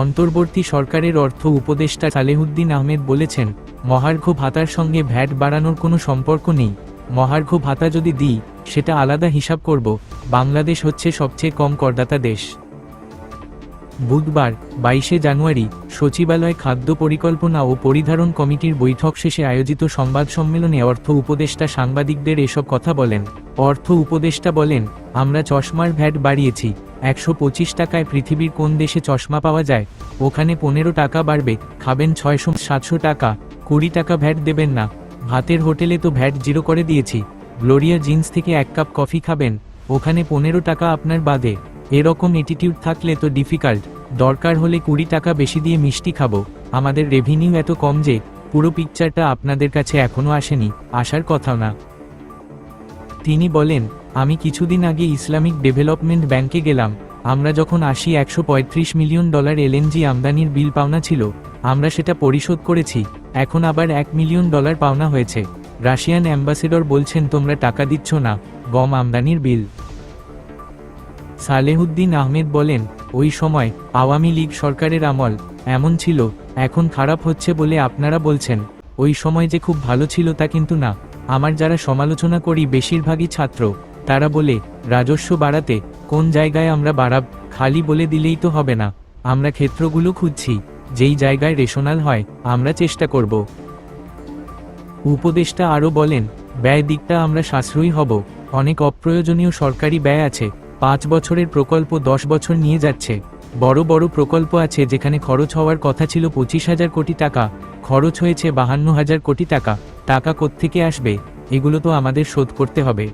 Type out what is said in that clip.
অন্তর্বর্তী সরকারের অর্থ উপদেষ্টা সালেহুদ্দিন আহমেদ বলেছেন, মহার্ঘ ভাতার সঙ্গে ভ্যাট বাড়ানোর কোনো সম্পর্ক নেই। মহার্ঘ ভাতা যদি দিই, সেটা আলাদা হিসাব করব। বাংলাদেশ হচ্ছে সবচেয়ে কম করদাতা দেশ। বুধবার, বাইশে জানুয়ারি, সচিবালয় খাদ্য পরিকল্পনা ও পরিধারণ কমিটির বৈঠক শেষে আয়োজিত সংবাদ সম্মেলনে অর্থ উপদেষ্টা সাংবাদিকদের এসব কথা বলেন। অর্থ উপদেষ্টা বলেন, আমরা চশমার ভ্যাট বাড়িয়েছি। একশো পঁচিশ টাকায় পৃথিবীর কোন দেশে চশমা পাওয়া যায়? ওখানে পনেরো টাকা বাড়বে, খাবেন ছয়শো সাতশো টাকা, কুড়ি টাকা ভ্যাট দেবেন না। ভাতের হোটেলে তো ভ্যাট জিরো করে দিয়েছি। গ্লোরিয়া জিন্স থেকে এক কাপ কফি খাবেন, ওখানে পনেরো টাকা আপনার বাদে। এরকম অ্যাটিটিউড থাকলে তো ডিফিকাল্ট দরকার হলে কুড়ি টাকা বেশি দিয়ে মিষ্টি খাব। আমাদের রেভিনিউ এত কম যে, পুরো পিকচারটা আপনাদের কাছে এখনও আসেনি, আসার কথাও না। তিনি বলেন, আমি কিছুদিন আগে ইসলামিক ডেভেলপমেন্ট ব্যাংকে গেলাম। আমরা যখন আসি, একশো মিলিয়ন ডলার এলএনজি আমদানির বিল পাওনা ছিল। আমরা সেটা পরিশোধ করেছি। এখন আবার এক মিলিয়ন ডলার পাওনা হয়েছে। রাশিয়ান অ্যাম্বাসেডর বলছেন, তোমরা টাকা দিচ্ছ না। গম আমদানির বিল। সালেহুদ্দিন আহমেদ বলেন, ওই সময় আওয়ামী লীগ সরকারের আমল এমন ছিল। এখন খারাপ হচ্ছে বলে আপনারা বলছেন। ওই সময় যে খুব ভালো ছিল তা কিন্তু না। আমার যারা সমালোচনা করি বেশিরভাগই ছাত্র, তারা বলে, রাজস্ব বাড়াতে কোন জায়গায় আমরা বাড়াব, খালি বলে দিলেই তো হবে না। আমরা ক্ষেত্রগুলো খুঁজছি, যেই জায়গায় রেশনাল হয়, আমরা চেষ্টা করব। উপদেষ্টা আরও বলেন, ব্যয় দিকটা আমরা সাশ্রয়ী হব। অনেক অপ্রয়োজনীয় সরকারি ব্যয় আছে। পাঁচ বছরের প্রকল্প দশ বছর নিয়ে যাচ্ছে। বড় বড় প্রকল্প আছে যেখানে খরচ হওয়ার কথা ছিল পঁচিশ হাজার কোটি টাকা, খরচ হয়েছে বাহান্ন হাজার কোটি টাকা টাকা কোত্থেকে আসবে? এগুলো তো আমাদের শোধ করতে হবে।